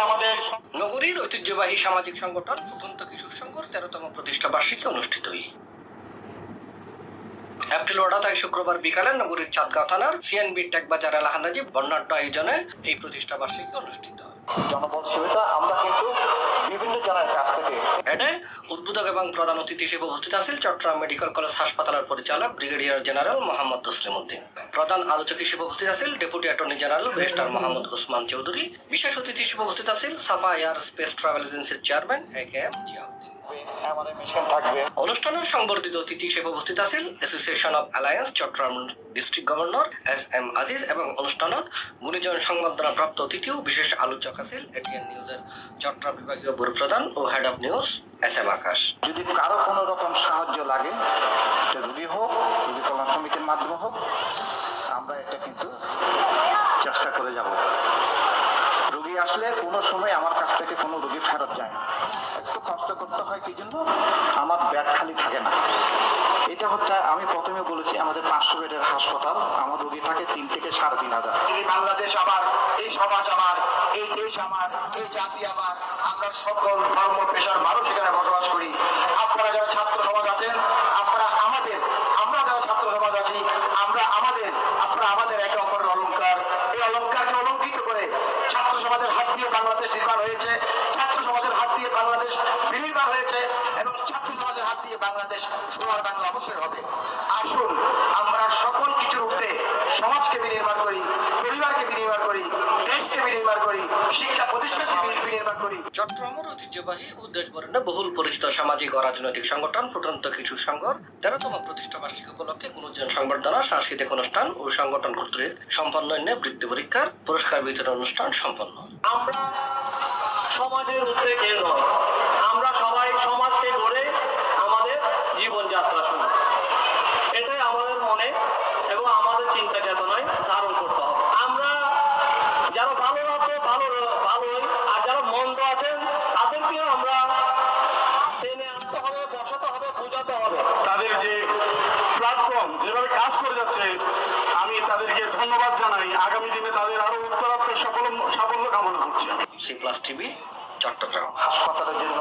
আমাদের নগরীর ঐতিহ্যবাহী সামাজিক সংগঠন ফুটন্ত কিশোর সংঘর তেরোতম প্রতিষ্ঠা বার্ষিকী অনুষ্ঠিত এপ্রিল তাই শুক্রবার বিকালে নগরীর চাঁদগাঁও থানার সিএনবি টেকবাজার এলাহানাজি বর্ণাঢ্য আয়োজনে এই প্রতিষ্ঠা বার্ষিকী অনুষ্ঠিত হয়। জনবল সেবিকা আমরা কিন্তু বিভিন্ন জনের কাছ থেকে এডে উদ্বোধক এবং প্রধান অতিথি হিসেবে উপস্থিত আছেন চট্টগ্রাম মেডিকেল কলেজ হাসপাতালের পরিচালক ব্রিগেডিয়ার জেনারেল মোহাম্মদ তসলিম উদ্দিন প্রধান আলোচক হিসেবে উপস্থিত আছেন deputy attorney general barrister Mohammad Osman Chowdhury. বিশেষ অতিথি হিসেবে উপস্থিত আছেন সাফা এয়ার স্পেস ট্রাভেল এজেন্সির chairman A K M Ziauddin. Machine সংবর্ধিত অতিথি হিসেবে উপস্থিত আছেন association of alliance Chattogram district governor S M Aziz এবং অনুষ্ঠানত গুণীজন সংবর্ধনা প্রাপ্ত অতিথি ও বিশেষ আলোচক আছেন এটিএন নিউজের চট্টগ্রাম বিভাগীয় ব্যুরো প্রধান ও head of news S M Akash যদি কারও কোনো রকম সাহায্য লাগে, এটা রুগী হোক রুগী কল্যাণ সমিতির মাধ্যমে হোক, আমরা এটা কিন্তু চেষ্টা করে যাব। রুগী আসলে কোনো সময় আমার কাছ থেকে কোনো রুগী ফেরত যায় একটু কি জন্য আমার ব্যাগ খালি থাকে না। এটা হচ্ছে, আমি প্রথমে বলেছি, আমাদের পাঁচশো বেডের হাসপাতাল, আমার রুগী থাকে তিন থেকে সাড়ে তিন হাজার। এই বাংলাদেশ আমার, এই সমাজ আমার, এই দেশ আমার, এই জাতি আমার, আমরা সকল ধর্ম, পেশার মানুষ এখানে বসবাস করি। আপনারা যারা ছাত্র সমাজ আছেন, আপনারা আমাদের, আমরা যারা ছাত্র সমাজ আছি, আমরা আমাদের, আপনারা আমাদের একে অপরের অলংকার। এই অলংকারকে অলঙ্কিত করে ছাত্র সমাজের হাত দিয়ে বাংলাদেশ নির্মাণ হয়েছে। ছাত্র সমাজের হাত দিয়ে বাংলাদেশ বিনির্মাণ হয়েছে এবং ছাত্র সমাজের হাত দিয়ে বাংলাদেশ সোনার বাংলা অবশ্যই হবে। আসুন আমরা সকল কিছুর ঊর্ধ্বে সমাজকে বিনির্মাণ করি পরিবারকে বিনির্মাণ করি দেশকে বিনির্মাণ করি শিক্ষা প্রতিষ্ঠানকে বিনির্মাণ করি। চট্টগ্রামের ঐতিহ্যবাহী বহুল পরিচিত সামাজিক ও রাজনৈতিক সংগঠন ফুটন্ত কিশোর সংঘর তেরোতম প্রতিষ্ঠা বার্ষিকী উপলক্ষে গুণজন সংবর্ধনা সাংস্কৃতিক অনুষ্ঠান ও সংগঠন কর্তৃক সম্পন্ন বৃত্তি পরীক্ষার পুরস্কার বিতরণ অনুষ্ঠান সম্পন্ন। আমরা সমাজের উদ্যোগে নয় আমরা সবাই সমাজকে গড়ে আমাদের জীবনযাত্রা শুরু। এটাই আমাদের মনে এবং আমাদের চিন্তা চেতনায় ধারণ করতে হবে। আমরা যারা ভালো রাখব ভালো ভালোই আর যারা মন্দ আছেন তাদেরকেও আমরা টেনে আনতে হবে বসাতে হবে বোঝাতে হবে। তাদের যে প্ল্যাটফর্ম যেভাবে কাজ করে যাচ্ছে আমি তাদেরকে ধন্যবাদ জানাই। আগামী দিনে তাদের আরও উত্তরাত্তর সফল সাফল্য কামনা করছি। C plus TV Chattogram. হাসপাতালের জন্য